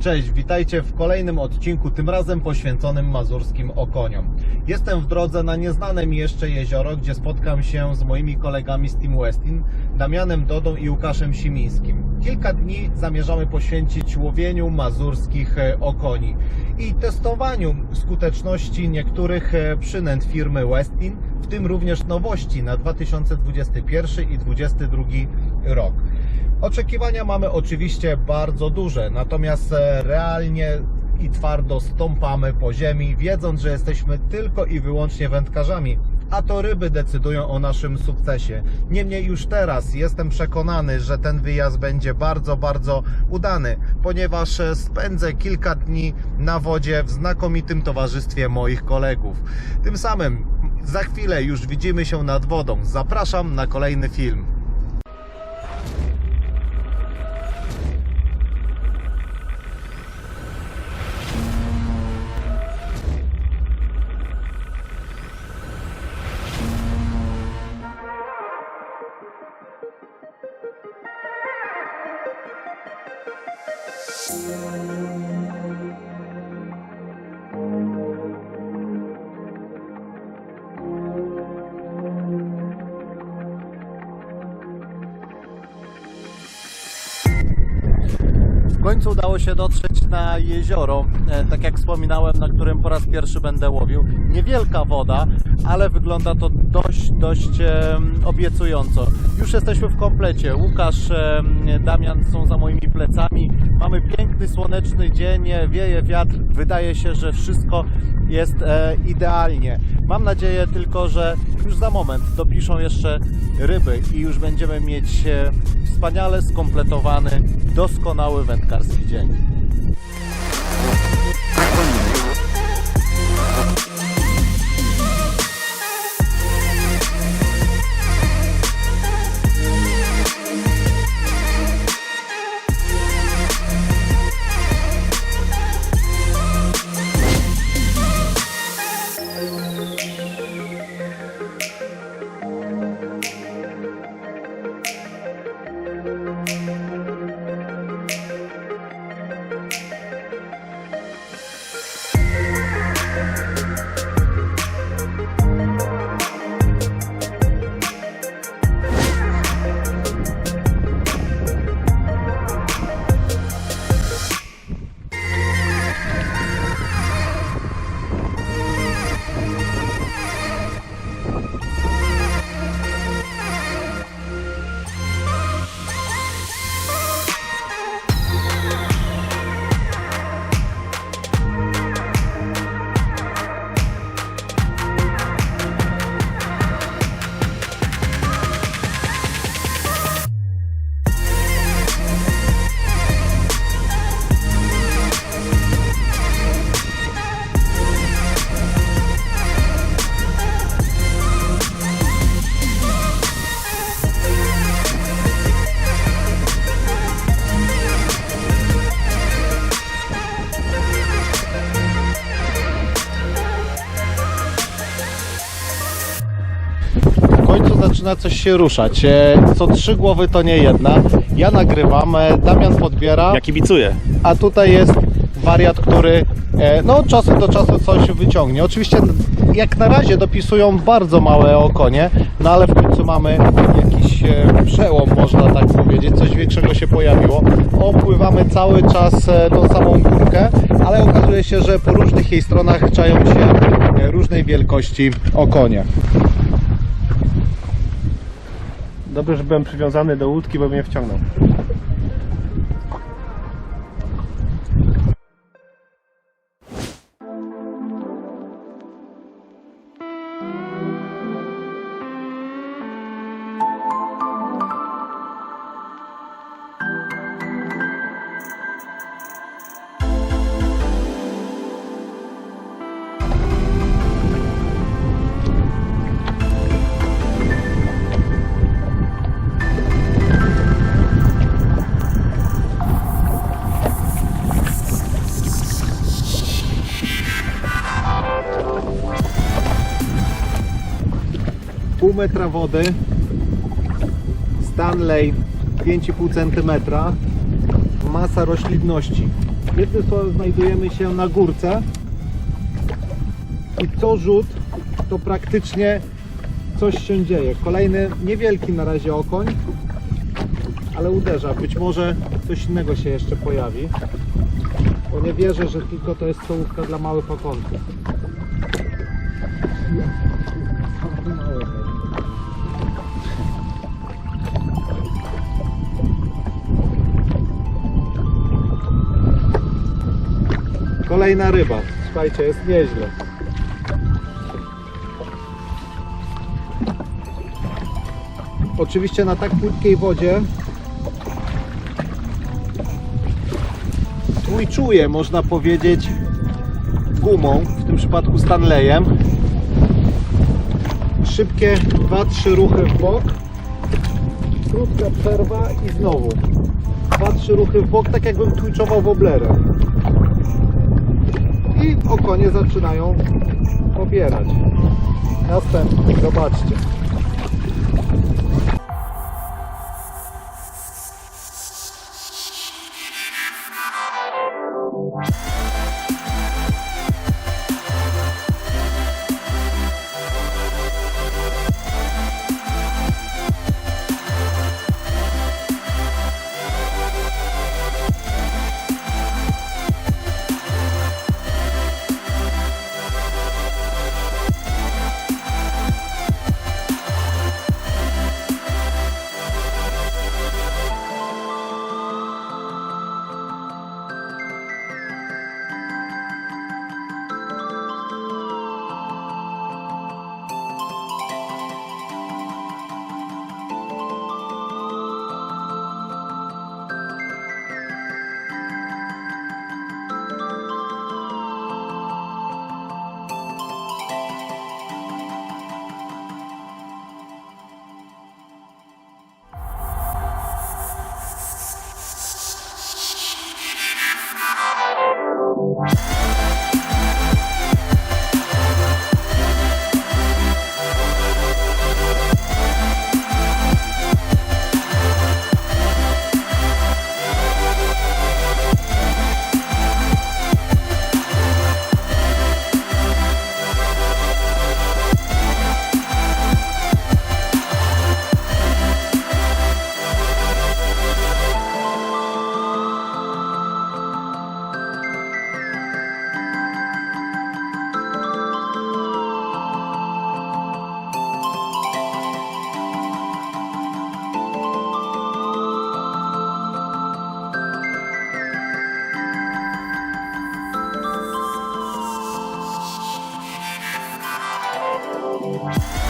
Cześć, witajcie w kolejnym odcinku, tym razem poświęconym mazurskim okoniom. Jestem w drodze na nieznane mi jeszcze jezioro, gdzie spotkam się z moimi kolegami z Team Westin, Damianem Dodą i Łukaszem Simińskim. Kilka dni zamierzamy poświęcić łowieniu mazurskich e, okoni i testowaniu skuteczności niektórych e, przynęt firmy Westin, w tym również nowości na 2021 i 2022 rok. Oczekiwania mamy oczywiście bardzo duże, natomiast e, realnie i twardo stąpamy po ziemi, wiedząc, że jesteśmy tylko i wyłącznie wędkarzami, a to ryby decydują o naszym sukcesie. Niemniej już teraz jestem przekonany, że ten wyjazd będzie bardzo, bardzo udany, ponieważ e, spędzę kilka dni na wodzie w znakomitym towarzystwie moich kolegów. Tym samym za chwilę już widzimy się nad wodą. Zapraszam na kolejny film. Się dotrzeć na jezioro, e, tak jak wspominałem, na którym po raz pierwszy będę łowił. Niewielka woda, ale wygląda to dość, dość em, obiecująco. Już jesteśmy w komplecie. Łukasz, em, Damian są za moimi plecami. Mamy piękny, słoneczny dzień, e, wieje wiatr. Wydaje się, że wszystko jest e, idealnie. Mam nadzieję tylko, że już za moment dopiszą jeszcze ryby i już będziemy mieć e, wspaniale skompletowany, doskonały wędkarski dzień. Końcu zaczyna coś się ruszać. E, Co trzy głowy to nie jedna. Ja nagrywam, e, Damian podbiera, Ja kibicuję. a tutaj jest wariat, który e, no, od czasu do czasu coś wyciągnie. Oczywiście jak na razie dopisują bardzo małe okonie, no ale w końcu mamy jakiś przełom, można tak powiedzieć. Coś większego się pojawiło. Opływamy cały czas tą samą górkę, ale okazuje się, że po różnych jej stronach czają się różnej wielkości okonie. Dobrze, że byłem przywiązany do łódki, bo mnie wciągnął. Metra wody, Stanley 5,5 cm, masa roślinności. Jednym słowem znajdujemy się na górce i co rzut to praktycznie coś się dzieje. Kolejny niewielki na razie okoń, ale uderza. Być może coś innego się jeszcze pojawi, bo nie wierzę, że tylko to jest stołówka dla małych okonków. Kolejna ryba. Słuchajcie, jest nieźle. Oczywiście na tak płytkiej wodzie trójczuje, można powiedzieć, gumą, w tym przypadku Stanleyem. Szybkie 2-3 ruchy w bok, krótka przerwa i znowu 2-3 ruchy w bok, tak jakbym twitchował woblerem i okonie zaczynają pobierać. Następny, zobaczcie. you.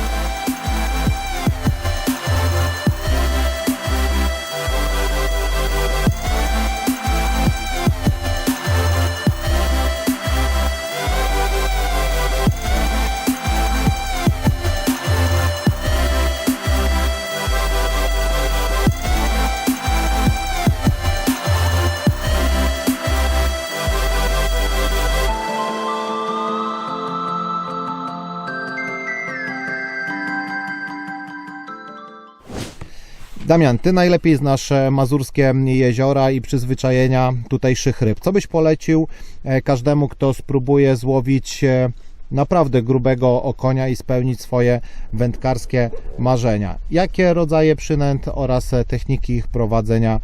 Damian, ty najlepiej znasz mazurskie jeziora i przyzwyczajenia tutejszych ryb. Co byś polecił e, każdemu, kto spróbuje złowić e, naprawdę grubego okonia i spełnić swoje wędkarskie marzenia? Jakie rodzaje przynęt oraz e, techniki ich prowadzenia?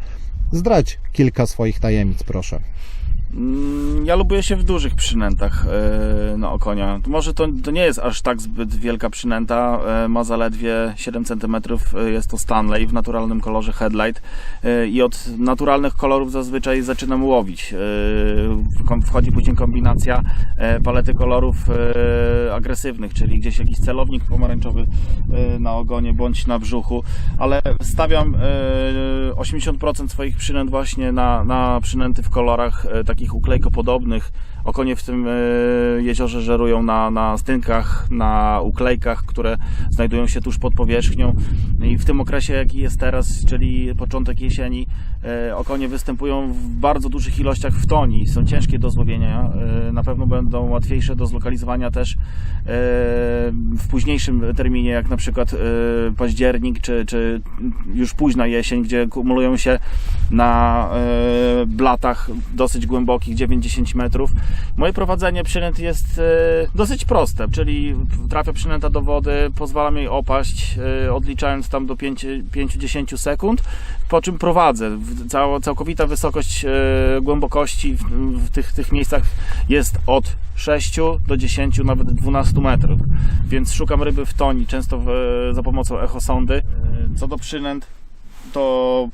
Zdradź kilka swoich tajemnic, proszę. Mm, Ja lubię się w dużych przynętach e, na okonia. Może to, to nie jest aż tak zbyt wielka przynęta, e, ma zaledwie 7 cm, e, jest to Stanley w naturalnym kolorze headlight i od naturalnych kolorów zazwyczaj zaczynam łowić. Wchodzi później kombinacja palety kolorów agresywnych, czyli gdzieś jakiś celownik pomarańczowy na ogonie bądź na brzuchu, ale stawiam e, 80% swoich przynęt właśnie na, na przynęty w kolorach e, takich uklejkopodobnych, Okonie w tym e, jeziorze żerują na, na stynkach, na uklejkach, które znajdują się tuż pod powierzchnią. I w tym okresie, jaki jest teraz, czyli początek jesieni, e, okonie występują w bardzo dużych ilościach w toni. Są ciężkie do złowienia. e, Na pewno będą łatwiejsze do zlokalizowania też w późniejszym terminie, jak na przykład październik, czy, czy już późna jesień, gdzie kumulują się na blatach dosyć głębokich, 9-10 metrów. Moje prowadzenie przynęt jest e, dosyć proste, czyli trafia przynęta do wody, pozwalam jej opaść, e, odliczając tam do 5 5-10 sekund, po czym prowadzę. Całkowita wysokość e, głębokości w, tych, tych miejscach jest od 6 do 10, nawet 12 metrów, więc szukam ryby w toni, często za pomocą echosondy. Co do przynęt, to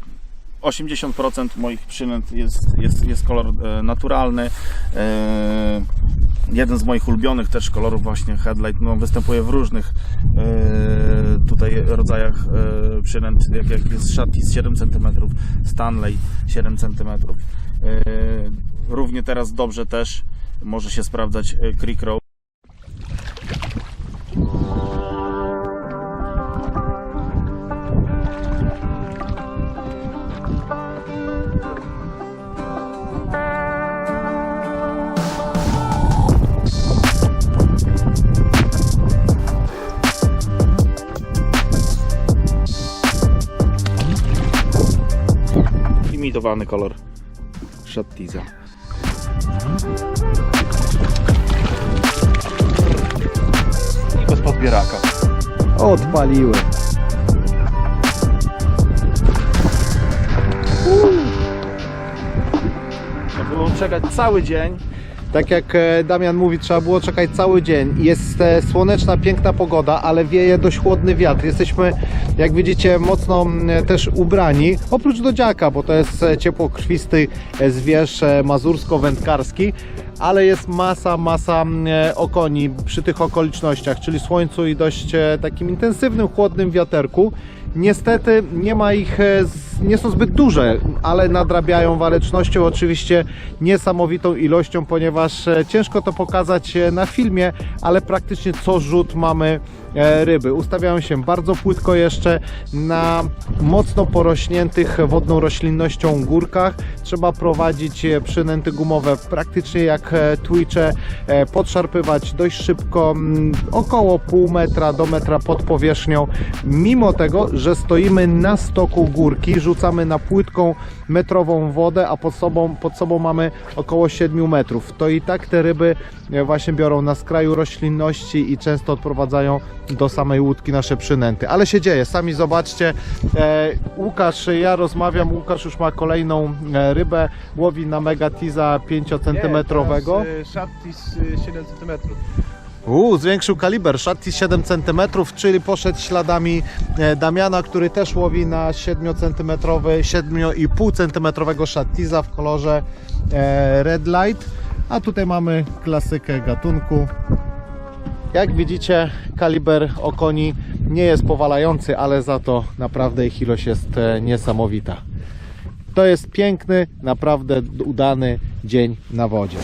80% moich przynęt jest, jest, jest kolor e, naturalny. E, jeden z moich ulubionych też kolorów właśnie headlight no, występuje w różnych e, tutaj rodzajach przynęt, jak, jak jest Shartis 7 cm, Stanley 7 cm. Równie teraz dobrze też może się sprawdzać Creek Row. Imitowany kolor Shattiza. I bez podbieraka. Odpaliły. Trzeba było czekać cały dzień. Tak jak e, Damian mówi, trzeba było czekać cały dzień. Jest e, słoneczna, piękna pogoda, ale wieje dość chłodny wiatr. Jesteśmy, jak widzicie, mocno m, też ubrani. Oprócz dodziaka, bo to jest e, ciepłokrwisty e, zwierz e, mazursko-wędkarski, ale jest masa, masa e, okoni przy tych okolicznościach, czyli słońcu i dość e, takim intensywnym, chłodnym wiaterku. Niestety nie ma ich, e, nie są zbyt duże, ale nadrabiają walecznością oczywiście niesamowitą ilością, ponieważ e, ciężko to pokazać e, na filmie, ale praktycznie co rzut mamy e, ryby. Ustawiają się bardzo płytko jeszcze na mocno porośniętych wodną roślinnością górkach. Trzeba prowadzić e, przynęty gumowe praktycznie jak e, twitche, e, podszarpywać dość szybko, około pół metra do metra pod powierzchnią. Mimo tego, że stoimy na stoku górki, rzucamy na płytką metrową wodę, a pod sobą, pod sobą mamy około 7 metrów. To i tak te ryby e, właśnie biorą na skraju roślinności i często odprowadzają do samej łódki nasze przynęty. Ale się dzieje, sami zobaczcie. E, Łukasz, ja rozmawiam, Łukasz już ma kolejną e, rybę, łowi na megatiza 5 cm. Shattis 7 cm. Uuu, zwiększył kaliber, Shatty 7 cm, czyli poszedł śladami e, Damiana, który też łowi na 7 cm, 7,5 cm Shattiza w kolorze e, Red Light. A tutaj mamy klasykę gatunku. Jak widzicie, kaliber okoni nie jest powalający, ale za to naprawdę ich ilość jest e, niesamowita. To jest piękny, naprawdę udany dzień na wodzie.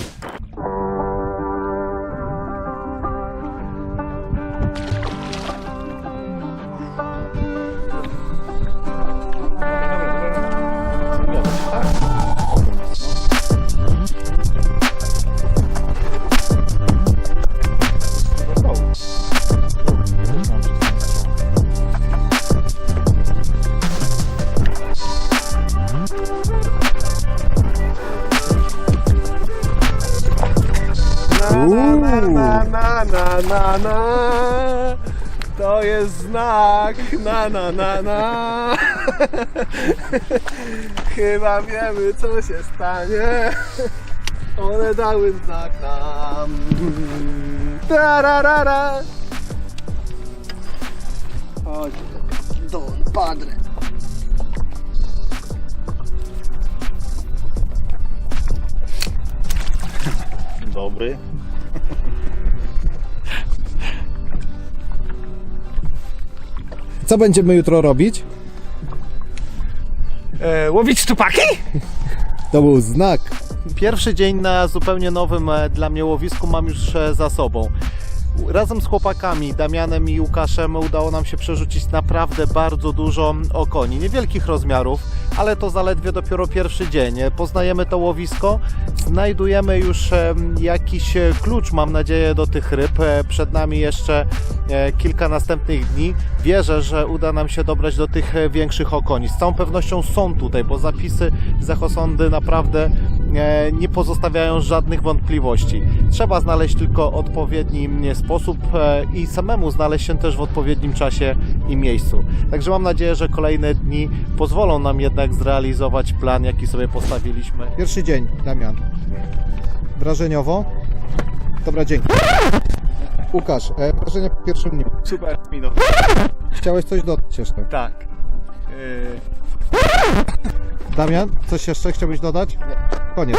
Na, na. To jest znak. Na, na, na, na. Chyba wiemy, co się stanie. One dały znak nam. Tararara. Chodź, Don Padre. Dobry. Co będziemy jutro robić? E, łowić tupaki? To był znak. Pierwszy dzień na zupełnie nowym e, dla mnie łowisku mam już e, za sobą. Razem z chłopakami, Damianem i Łukaszem, udało nam się przerzucić naprawdę bardzo dużo okoni. Niewielkich rozmiarów, ale to zaledwie dopiero pierwszy dzień. Poznajemy to łowisko, znajdujemy już jakiś e, klucz, mam nadzieję, do tych ryb. E, Przed nami jeszcze e, kilka następnych dni. Wierzę, że uda nam się dobrać do tych większych okoni. Z całą pewnością są tutaj, bo zapisy z naprawdę nie pozostawiają żadnych wątpliwości. Trzeba znaleźć tylko odpowiedni sposób e, i samemu znaleźć się też w odpowiednim czasie i miejscu. Także mam nadzieję, że kolejne dni pozwolą nam jednak zrealizować plan, jaki sobie postawiliśmy. Pierwszy dzień, Damian. Wrażeniowo? Dobra, dzięki. Łukasz, e, wrażenia po pierwszym dniu. Super, Mino. Chciałeś coś dodać jeszcze? Tak. Yy, Damian, coś jeszcze chciałbyś dodać? Nie. Koniec.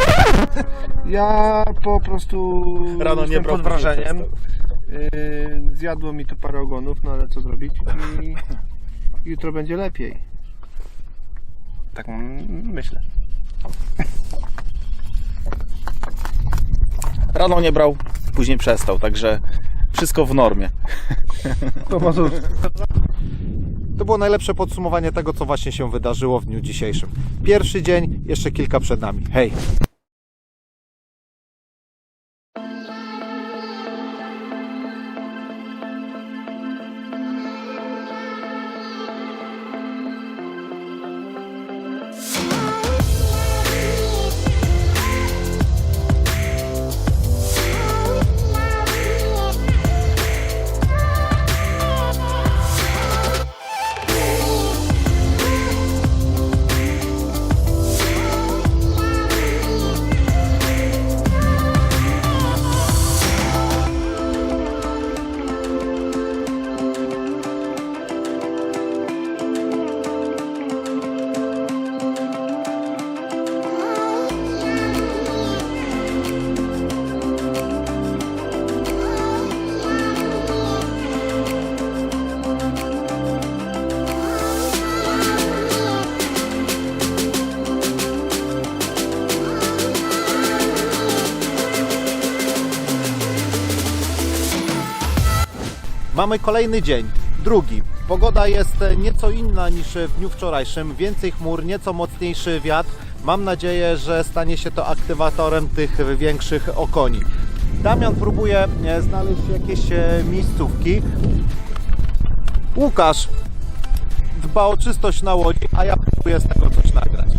ja po prostu Rano nie jestem brał pod wrażeniem. Yy, zjadło mi to parę ogonów, no ale co zrobić? I jutro będzie lepiej. Tak mm, myślę. Rano nie brał, później przestał, także wszystko w normie. To Mazur. To było najlepsze podsumowanie tego, co właśnie się wydarzyło w dniu dzisiejszym. Pierwszy dzień, jeszcze kilka przed nami. Hej! Mamy kolejny dzień, drugi. Pogoda jest nieco inna niż w dniu wczorajszym. Więcej chmur, nieco mocniejszy wiatr. Mam nadzieję, że stanie się to aktywatorem tych większych okoni. Damian próbuje e, znaleźć jakieś e, miejscówki. Łukasz dba o czystość na łodzi, a ja próbuję z tego coś nagrać.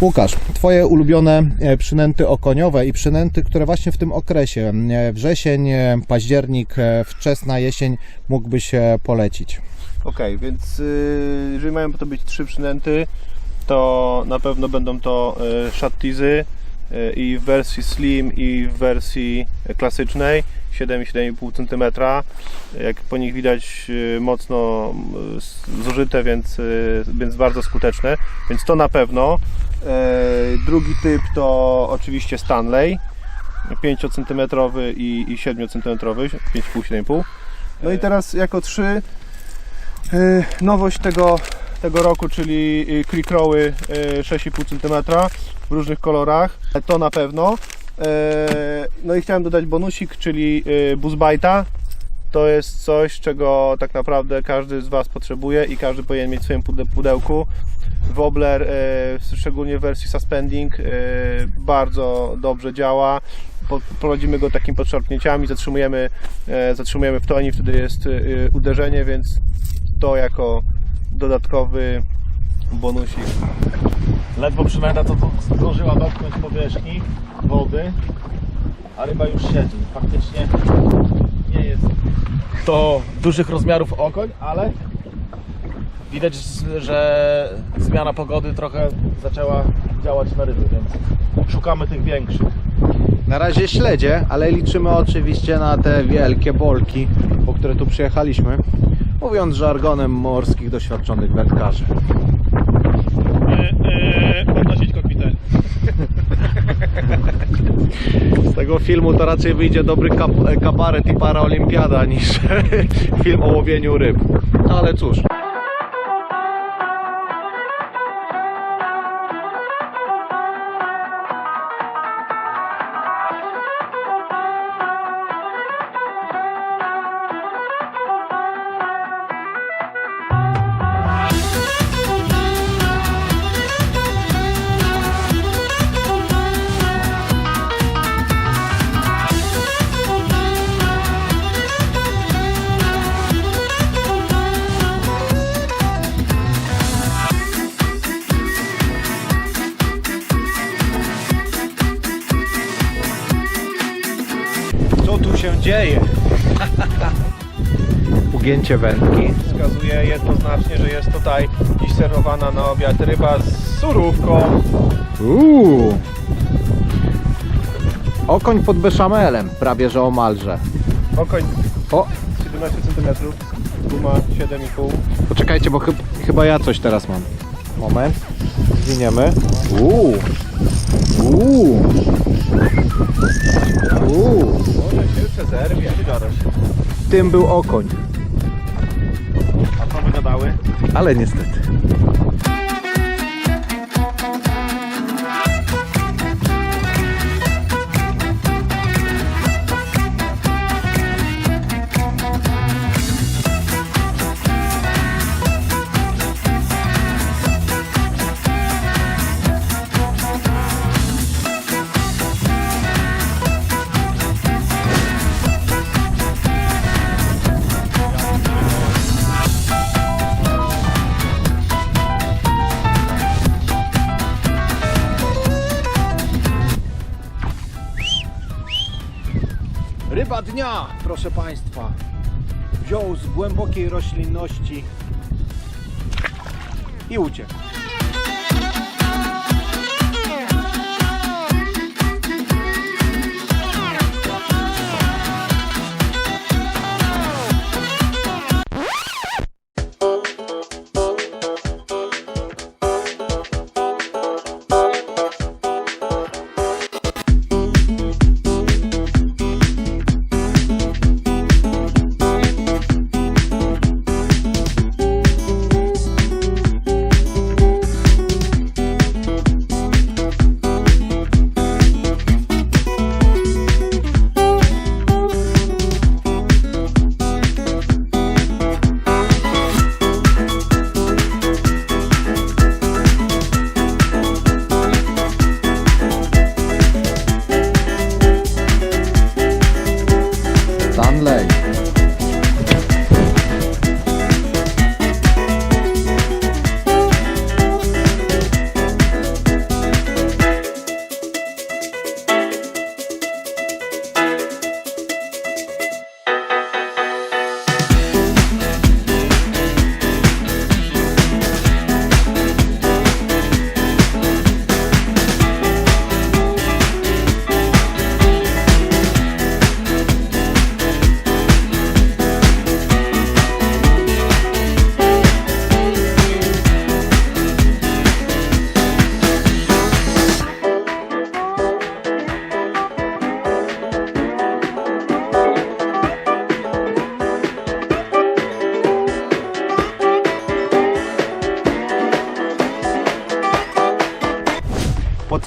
Łukasz, Twoje ulubione e, przynęty okoniowe i przynęty, które właśnie w tym okresie, e, wrzesień, e, październik, wczesna jesień, mógłbyś polecić? Okej, więc y, jeżeli mają to być trzy przynęty, to na pewno będą to y, shattizy y, i w wersji slim i w wersji klasycznej 7-7,5 cm. Jak po nich widać y, mocno y, zużyte, więc, y, więc bardzo skuteczne. Więc to na pewno. E, Drugi typ to oczywiście Stanley 5 cm i, i 7 cm, 5,5-7,5. No i teraz jako trzy Nowość tego tego roku, czyli y, Creek Rowy y, 6,5 cm w różnych kolorach. To na pewno. E, No i chciałem dodać bonusik, czyli y, Buzzbite'a. To jest coś, czego tak naprawdę każdy z Was potrzebuje i każdy powinien mieć w swoim pude- pudełku. Wobbler, e, szczególnie w wersji suspending, e, bardzo dobrze działa. Prowadzimy go takimi podszarpnięciami, zatrzymujemy, e, zatrzymujemy w toni, wtedy jest e, uderzenie, więc to jako dodatkowy bonusik. Ledwo to, to zdążyła dotknąć powierzchni wody, a ryba już siedzi. Faktycznie nie jest to dużych rozmiarów okoń, ale widać, że zmiana pogody trochę zaczęła działać na ryby, więc szukamy tych większych. Na razie śledzie, ale liczymy oczywiście na te wielkie bolki, po które tu przyjechaliśmy. Mówiąc żargonem morskich doświadczonych wędkarzy. Podnosić kokpitel. Z tego filmu to raczej wyjdzie dobry kap- kabaret i paraolimpiada niż film o łowieniu ryb. No ale cóż. Ugięcie wędki. Wskazuje jednoznacznie, że jest tutaj dziś serwowana na obiad ryba z surówką. Uuu. Okoń pod beszamelem, prawie że omalże. Okoń O, 17 cm, guma 7,5 poczekajcie, bo chyb, chyba ja coś teraz mam. Moment. Zwiniemy. Uuu. Uuu. Uuu. Może się przezerwie. Tym był okoń, Wygadały? ale niestety. Ryba dnia, proszę Państwa. Wziął z głębokiej roślinności i uciekł.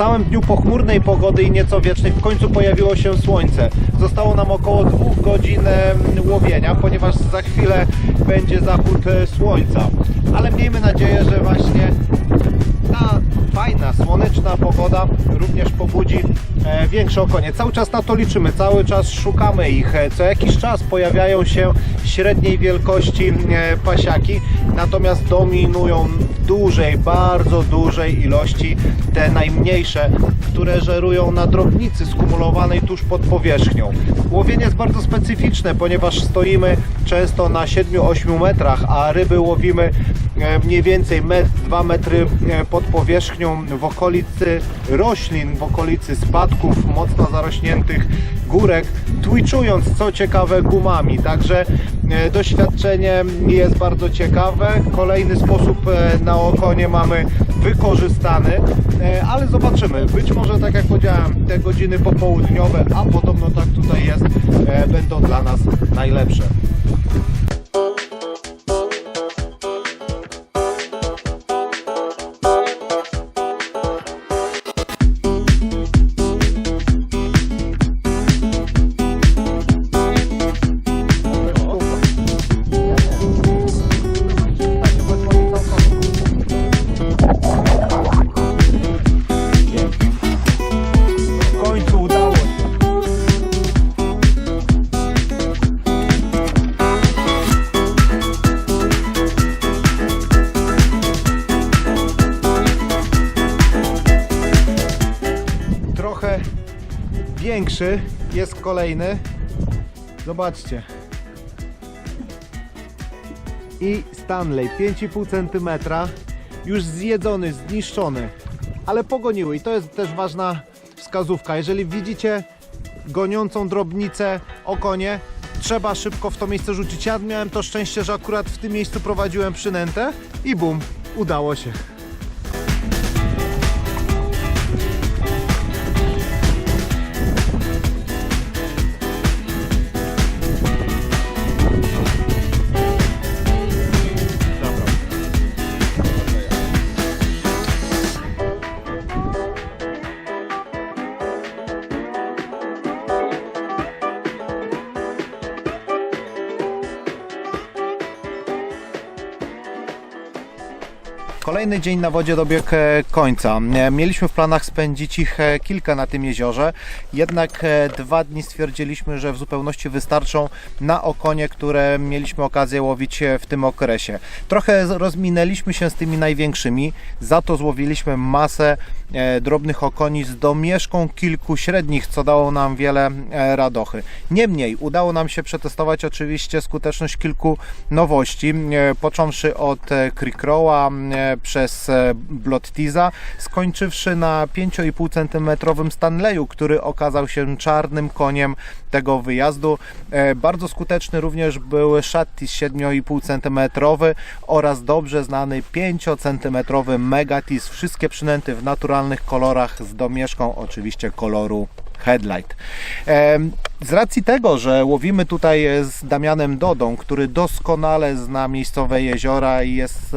Całym dniu pochmurnej pogody i nieco wiecznej w końcu pojawiło się słońce. Zostało nam około dwóch godzin łowienia, ponieważ za chwilę będzie zachód e, słońca. Ale miejmy nadzieję, że właśnie ta fajna, słoneczna pogoda również pobudzi e, większe okonie. Cały czas na to liczymy, cały czas szukamy ich. E, Co jakiś czas pojawiają się średniej wielkości pasiaki, natomiast dominują w dużej, bardzo dużej ilości te najmniejsze, które żerują na drobnicy skumulowanej tuż pod powierzchnią. Łowienie jest bardzo specyficzne, ponieważ stoimy często na 7-8 metrach, a ryby łowimy e, mniej więcej 2 metry e, pod powierzchnią w okolicy roślin, w okolicy spadków mocno zarośniętych górek, twitchując co ciekawe gumami. Także doświadczenie jest bardzo ciekawe. Kolejny sposób e, na okonie mamy wykorzystany, e, ale zobaczymy. Być może tak jak powiedziałem, te godziny popołudniowe, a podobno tak tutaj jest, e, będą dla nas najlepsze. Większy jest kolejny. Zobaczcie. I Stanley 5,5 cm już zjedzony, zniszczony, ale pogoniły i to jest też ważna wskazówka. Jeżeli widzicie goniącą drobnicę okonie, trzeba szybko w to miejsce rzucić. Ja miałem to szczęście, że akurat w tym miejscu prowadziłem przynętę i bum, udało się. Kolejny dzień na wodzie dobiegł e, końca. E, Mieliśmy w planach spędzić ich e, kilka na tym jeziorze, jednak dwa dni stwierdziliśmy, że w zupełności wystarczą na okonie, które mieliśmy okazję łowić w tym okresie. Trochę rozminęliśmy się z tymi największymi, za to złowiliśmy masę drobnych okoni z domieszką kilku średnich, co dało nam wiele radochy. Niemniej udało nam się przetestować oczywiście skuteczność kilku nowości, począwszy od Crickrowa e, przez e, Blottiza, skończywszy na 5,5 cm Stanleyu, który okazał się czarnym koniem tego wyjazdu. E, Bardzo skuteczny również był Shattis 7,5 cm oraz dobrze znany 5 cm Megatis. Wszystkie przynęty w naturalnych kolorach z domieszką oczywiście koloru Headlight. Z racji tego, że łowimy tutaj z Damianem Dodą, który doskonale zna miejscowe jeziora i jest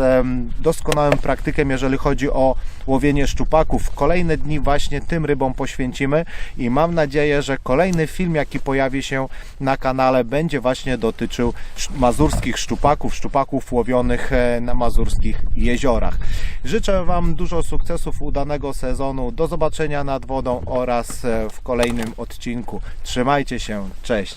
doskonałym praktykiem, jeżeli chodzi o łowienie szczupaków, kolejne dni właśnie tym rybom poświęcimy i mam nadzieję, że kolejny film, jaki pojawi się na kanale, będzie właśnie dotyczył mazurskich szczupaków, szczupaków łowionych e, na mazurskich jeziorach. Życzę Wam dużo sukcesów, udanego sezonu, do zobaczenia nad wodą oraz e, w kolejnym odcinku. Trzymajcie się, cześć!